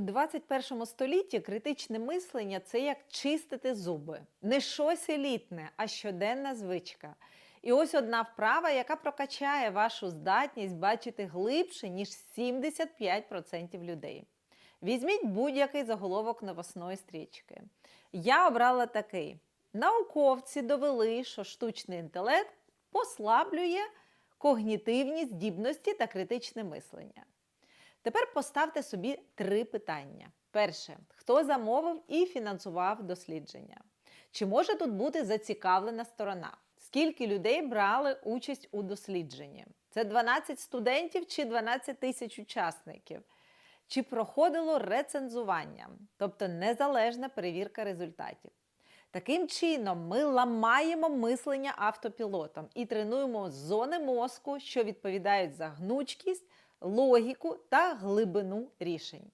У 21 столітті критичне мислення це як чистити зуби. Не щось елітне, а щоденна звичка. І ось одна вправа, яка прокачає вашу здатність бачити глибше, ніж 75% людей. Візьміть будь-який заголовок новосної стрічки. Я обрала такий: науковці довели, що штучний інтелект послаблює когнітивні здібності та критичне мислення. Тепер поставте собі три питання. Перше, хто замовив і фінансував дослідження? Чи може тут бути зацікавлена сторона? Скільки людей брали участь у дослідженні? Це 12 студентів чи 12 тисяч учасників? Чи проходило рецензування, тобто незалежна перевірка результатів? Таким чином, ми ламаємо мислення автопілотом і тренуємо зони мозку, що відповідають за гнучкість, логіку та глибину рішень.